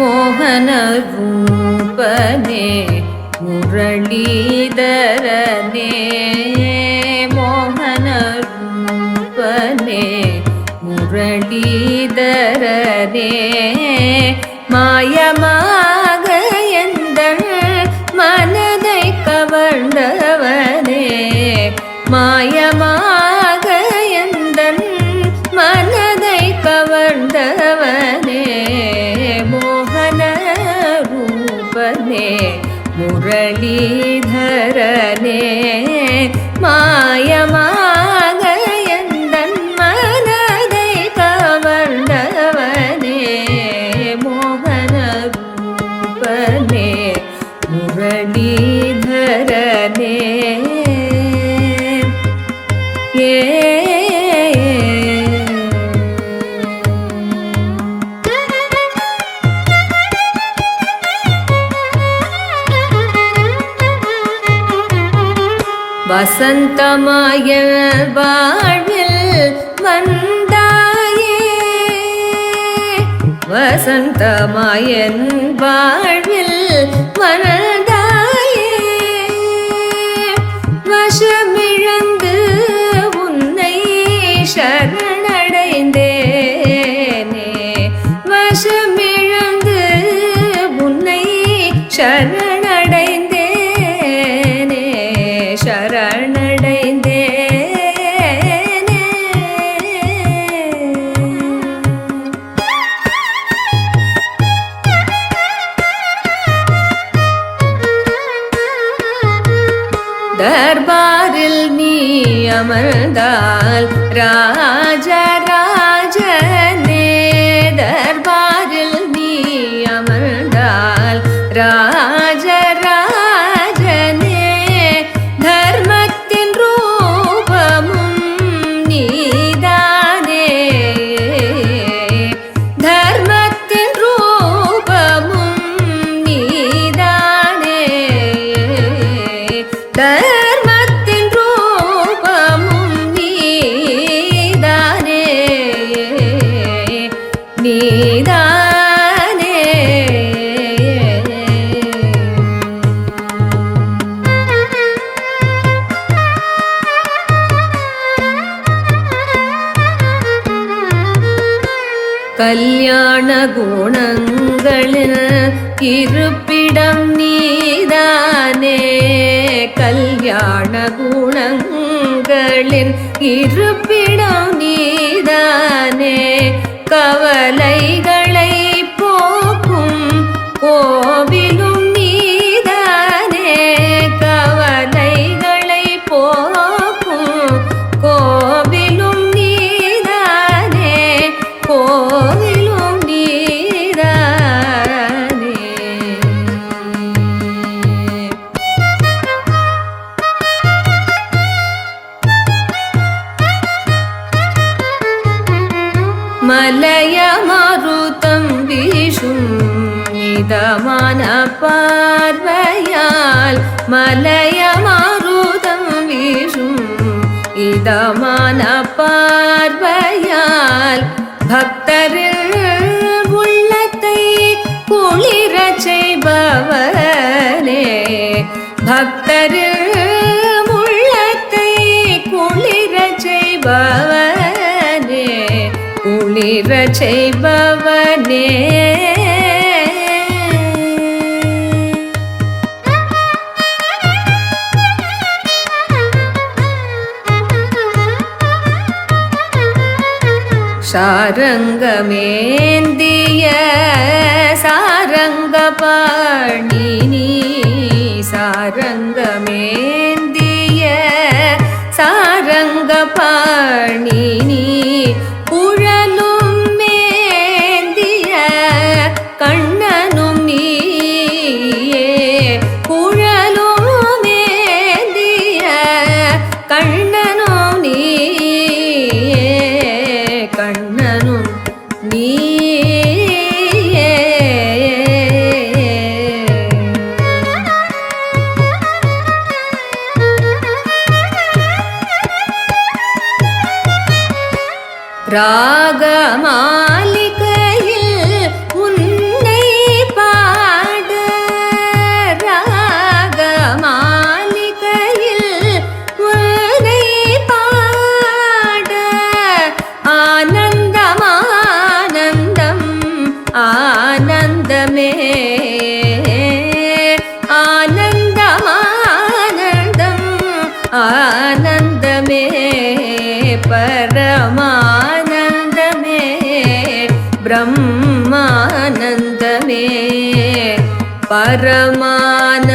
मोहनरूपने मुरलीधरने मोहनरूपने मुरलीधरने மாயமாக எந்தள் மனதை கவர்ந்தவனே மாயமா धरे मायमा வசந்தமாய வாழ்வில் வந்தாயே. வசந்தமாயன் வாழ்வில் வந்தாயே. வசமிழந்து உன்னை சரணடைந்தேனே. வசமிழந்து உன்னை சரண அமர்ந்தால் ராஜ நீதானே. கல்யாண குணங்களில் இருப்பிடம் நீதானே. கல்யாண குணங்களின் இருப்பிடம் நீதானே. கவலைகளை மலய மருதம் வீசும் மிதமான பார்வையால் மலய மருதம் வீசும் இதமான பார்வையால் பக்தரில் உள்ளத்தை குளிரச் செய்பவனே. பக்த குளிரச் செய்பவனே. சாரங்கமேந்திய சாரங்க பாணினி சாரங்கமேந்திய சாரங்க பாணினி நீயே. ராகமாலிகையில் ब्रह्मानन्दमे परमानन्दमे